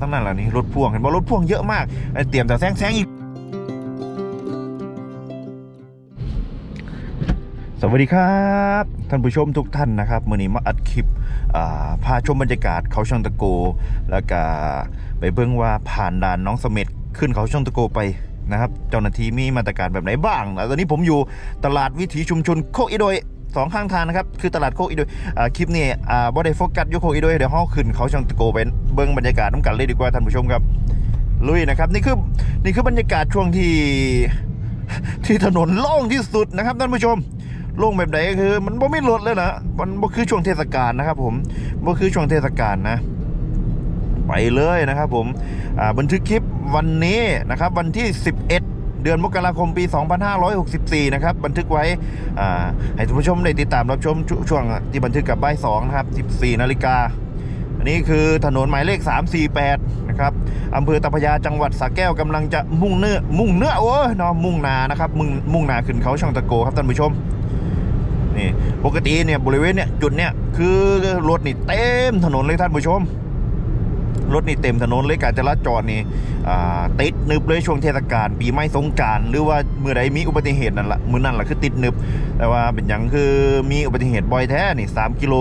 ทั้งนั้นแหละนี่รถพ่วงเห็นว่ารถพ่วงเยอะมากเตรียมแต่แซงแซงอีก สวัสดีครับท่านผู้ชมทุกท่านนะครับมื่อนี้มาอัดคลิปพาชมบรรยากาศเขาช่างตะโก แล้วก็ไปเบิ่งว่าผ่านด่านน้องสม็ดขึ้นเขาช่างตะโกไปนะครับ เจ้าหน้าที่มีมาตรการแบบไหนบ้างแล้วตอนนี้ผมอยู่ตลาดวิถีชุมชนโคกอีโดยสองข้างทางนะครับ คือตลาดโคกอีโดยคลิปนี้อ่าบ่ได้โฟกัสยู่โคกอีโดยเดี๋ยวเฮาขึ้นเขาช่างตะโกไป เบิ่งบรรยากาศน้ำกันเลยดีกว่าท่านผู้ชมครับ ลุยนะครับ นี่คือนี่คือบรรยากาศช่วงที่ที่ถนนโล่งที่สุดนะครับท่านผู้ชมโล่งแบบไหนก็คือ มันบ่ไม่ลดเลยนะมันบ่คือช่วงเทศกาลนะครับผมบ่คือช่วงเทศกาลนะไปเลยนะครับผมบันทึกคลิปวันนี้นะครับ วันที่ 11 เดือนมกราคมปี 2564 นะครับ บันทึกไว้ให้ท่านผู้ชมได้ติดตามรับชมช่วงที่บันทึกกับบ่าย2นะครับ 14 นาฬิกา นนี้คือถนนหมายเลข 348 นะครับอำเภอตะพยาจังหวัดสระแก้วกำลังจะมุ่งเนื้อมุ่งเนื้อโอ้ยเนาะมุ่งนานะครับมุ่งมุ่งนาขึ้นเขาช่องตะโกครับท่านผู้ชมนี่ปกติเนี่ยบริเวณเนี่ยจุดเนี่ยคือรถนี่เต็มถนนเลยท่านผู้ชมรถนี่เต็มถนนเลยการจราจรนี่ติดนึบเลยช่วงเทศกาลปีใหม่สงการหรือว่าเมื่อใดมีอุบัติเหตุนั่นละมือนั่นแหละคือติดนึบ แต่ว่าเป็นอย่างคือมีอุบัติเหตุบ่อยแท้นี่3กิโล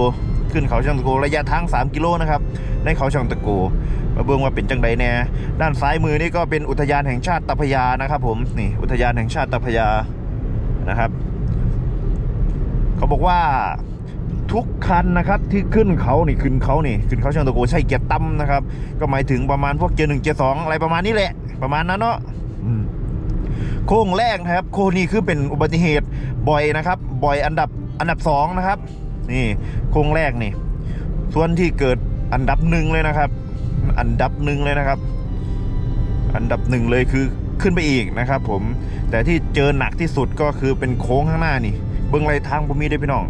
ขึ้นเขาช่างตะโกระยะทาง 3 กิโลนะครับในเขาช่างตะโกมาเบิ่งว่าเป็นจังใดแน่ด้านซ้ายมือนี่ก็เป็นอุทยานแห่งชาติตะพยานะครับ ผมนี่อุทยานแห่งชาติตะพยานะครับ เขาบอกว่าทุกคันนะครับที่ขึ้นเขานี่ขึ้นเขานี่ขึ้นเขาช่างตะโกใช้เกียร์ตั้มนะครับ ก็หมายถึงประมาณพวกเกียร์หนึ่งเกียร์สองอะไรประมาณนี้แหละ ประมาณนั้นเนาะโค้งแรกนะครับ โค้งนี้คือเป็นอุบัติเหตุบ่อยนะครับ บ่อยอันดับอันดับสองนะครับ นี่โค้งแรกนี่ ส่วนที่เกิดอันดับหนึ่งเลยนะครับ อันดับหนึ่งเลยนะครับ อันดับหนึ่งเลยคือขึ้นไปอีกนะครับ ผมแต่ที่เจอหนักที่สุดก็คือเป็นโค้งข้างหน้านี่ เบื้องไรทางบ่มีได้พี่น้อง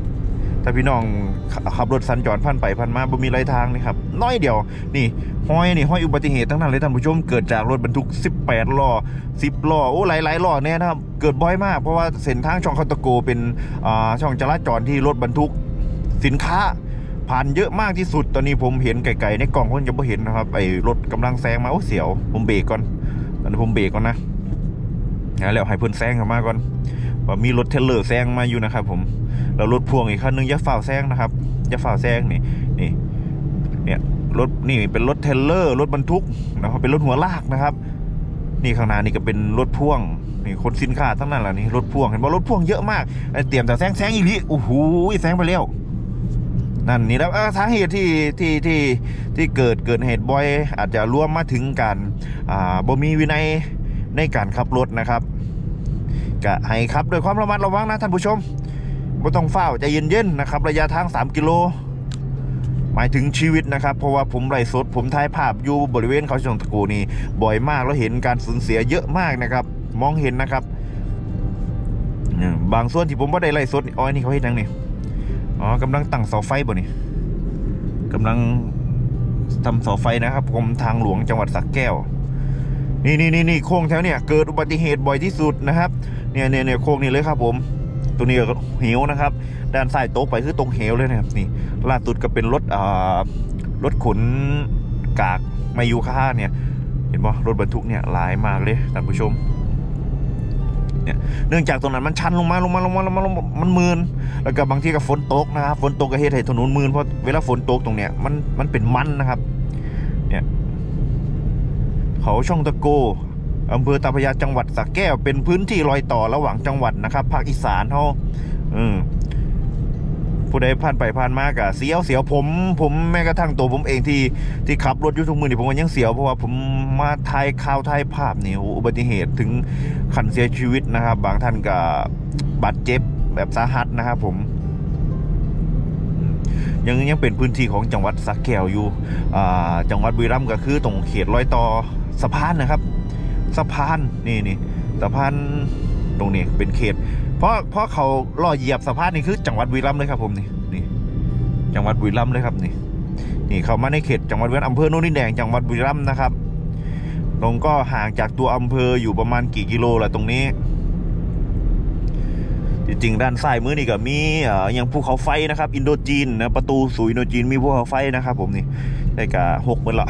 ถ้าพี่น้องขับรถสัญจรผ่านไปผ่านมาบ่มีไรทางนี่ครับน้อยเดียวนี่ห้อยนี่ห้อยอุบัติเหตุทั้งนั้นเลยท่านผู้ชมเกิดจากรถบรรทุก 18ล้อ10ล้อโอ้หลายๆล้อเนี่ยนะครับเกิดบ่อยมากเพราะว่าเส้นทางช่องคาตโกเป็นช่องจราจรที่รถบรรทุก สินค้าผ่านเยอะมากที่สุด ตอนนี้ผมเห็นไกลๆในกล่องคนจะไม่เห็นนะครับไอ้รถกำลังแซงมาโอ้เสียว ผมเบรกก่อนตอนนี้ผมเบรกก่อนนะนะแล้วให้เพื่อนแซงเข้ามาก่อนว่ามีรถเทรลเลอร์แซงมาอยู่นะครับ ผมแล้วรถพ่วงอีกคันนึงย่าฝ่าวแซงนะครับย่าฝ่าวแซงนี่นี่เนี่ยรถนี่เป็นรถเทรลเลอร์ รถบรรทุกนะครับเป็นรถหัวลากนะครับ นี่ข้างหน้านี่ก็เป็นรถพ่วงนี่คนสินค้าทั้งนั้นแหละนี่รถพ่วงเห็นว่ารถพ่วงเยอะมากไอ้เตรียมแต่แซงแซงอีหลีโอ้โหแซงไปแล้ว นั่นนี่แล้วสาเหตุที่ที่ที่ที่เกิดเกิดเหตุบ่อย อาจจะรวมมาถึงการอ่าบ่มีวินัยในการขับรถนะครับก็ให้ขับด้วยความระมัดระวังนะท่านผู้ชมไม่ต้องเฝ้าใจเย็นๆนะครับ ระยะทาง 3 กิโล หมายถึงชีวิตนะครับ เพราะว่าผมไล่สด ผมถ่ายภาพอยู่บริเวณเขาชงตะกูนี่บ่อยมากแล้วเห็นการสูญเสียเยอะมากนะครับ มองเห็นนะครับ บางส่วนที่ผมว่าได้ไล่สดนี่อ๋อนี่เขาเห็นยังนี่ อ๋อกำลังตั้งเสาไฟบ่นี่กำลังทำเสาไฟนะครับผมทางหลวงจังหวัดสระแก้ว นี่นี่นี่นี่โค้งแถวเนี่ยเกิดอุบัติเหตุบ่อยที่สุดนะครับ เนี่ยเนี่ยเนี่ยโค้งนี่เลยครับผม ตัวนี้ก็เหวนะครับ ด้านซ้ายโต๊ะไปคือตรงเหวเลยนะครับนี่ล่าสุดก็เป็นรถอ่ารถขนกากมายูค่าเนี่ย เห็นป่ะรถบรรทุกเนี่ยหลายมากเลยท่านผู้ชม เนี่ยเนื่องจากตรงนั้นมันชันลงมาลงมาลงมาลงมาลงมามันมืนแล้วก็บางทีก็ฝนตกนะครับฝนตกก็เฮ็ดให้ถนนมืนเพราะเวลาฝนตกตรงเนี้ยมันมันเป็นมันนะครับเนี่ยเขาช่องตะโกอำเภอตาพยาจังหวัดสระแก้วเป็นพื้นที่รอยต่อระหว่างจังหวัดนะครับภาคอีสานเขาอืม ผู้ใดผ่านไปผ่านมากอะเสียวเสียวผม ผมแม้กระทั่งตัวผมเองที่ที่ขับรถอยุทุกมือนี่ผมก็ยังเสียวเพราะว่าผมมาถ่ายข่าวถ่ายภาพนี่อุบัติเหตุถึงขันเสียชีวิตนะครับ บางท่านก็บาดเจ็บแบบสาหัสนะครับผมยังยังเป็นพื้นที่ของจังหวัดสระแก้วอยู่อ่าจังหวัดบุรีรัมย์ก็คือตรงเขตรอยต่อสะพานนะครับ สะพานนี่นี่สะพาน ตรงนี้เป็นเขต เพราะเพราะเขาล่อเหยียบสะพานนี่คือจังหวัดบุรีรัมย์เลยครับผมนี่นี่จังหวัดบุรีรัมย์เลยครับนี่นี่เขามาในเขตจังหวัดบุรีรัมย์อำเภอโน่นดินแดงจังหวัดบุรีรัมย์นะครับตรงก็ห่างจากตัวอำเภออยู่ประมาณกี่กิโลละตรงนี้ จริงๆด้านซ้ายมือนี่ก็มีเอ่ออย่างภูเขาไฟนะครับ อินโดจีนนะประตูสู่อินโดจีนมีภูเขาไฟนะครับ ผมนี่ได้กะหกหมดละ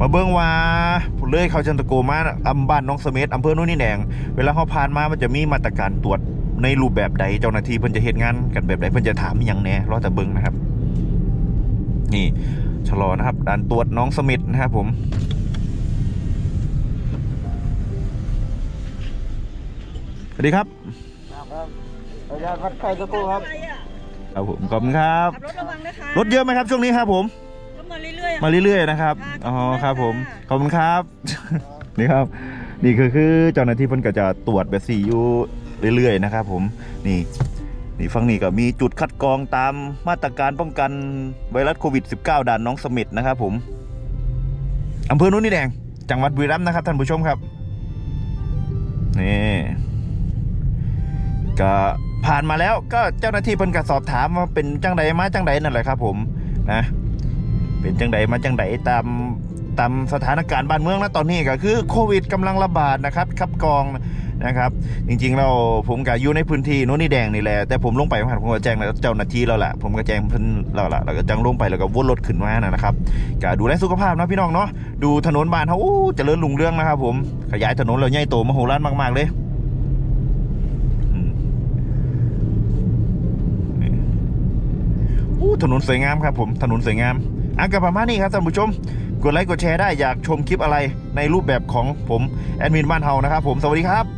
มาเบิ้งว่าผู้เลยเขาจันตะโกมาอำบ้านน้องเสม็ดอำเภอโน่นนี่แดงเวลาเขาผ่านมามันจะมีมาตรการตรวจในรูปแบบใดเจ้าหน้าที่เพิ่นจะเฮ็ดงานกันแบบใดเพิ่นจะถามอหย่างแหน่รอแต่เบิ้งนะครับ นี่ชะลอนะครับด่านตรวจน้องเสม็ดนะครับผมสวัสดีครับครับอาจารย์วัดไข่ตะกูครับครับผมขอบคุณครับขับ รถระวังนะคะ รถเยอะไหมครับช่วงนี้ครับผมก็ มาเรื่อยๆมาเรื่อยๆนะครับค่ะอ๋อขอบคุณครับผมขมากค่ะอบคุณครับนี่ครับ นี่คือคือเจ้าหน้าที่เพิ่นก็จะตรวจแบบสี่อยู่เรื่อยๆนะครับ ผมนี่นี่ฝั่งนี้ก็มีจุดคัดกรองตามมาตรการป้องกันไวรัสโควิด -19 ด่านน้องเสม็ดนะครับผมอำเภอนุ่นนี่แดง จังหวัดบุรีรัมย์นะครับท่านผู้ชมครับนี่ก็ผ่านมาแล้วก็เจ้าหน้าที่เพิ่นก็สอบถามว่าเป็นจังใดมาจังใดนั่นแหละครับ ผมนะ เป็นจังใดมาจังใดตามตามสถานการณ์บ้านเมืองนะตอนนี้ก็คือโควิดกำลังระบาดนะครับคับกองนะครับ จริงๆเราผมก็อยู่ในพื้นที่โน้นนี่แดงนี่แหละแต่ผมลงไปผ่านผมก็แจ้งเจ้าหน้าที่แล้วแหละผมก็แจ้งเพิ่นแล้วล่ะแล้วก็จังลงไปแล้วก็วนรถขึ้นมานะครับก็ดูแลสุขภาพนะพี่น้องเนาะดูถนนบ้านเขาเจริญรุ่งเรืองนะครับผมขยายถนนแล้วใหญ่โตมโหฬารมาก ๆ เลยถนนสวยงามครับผมถนนสวยงาม อะก็ประมาณนี้ครับท่านผู้ชม กดไลค์กดแชร์ได้อยากชมคลิปอะไรในรูปแบบของผมแอดมินบ้านเฮานะครับผมสวัสดีครับ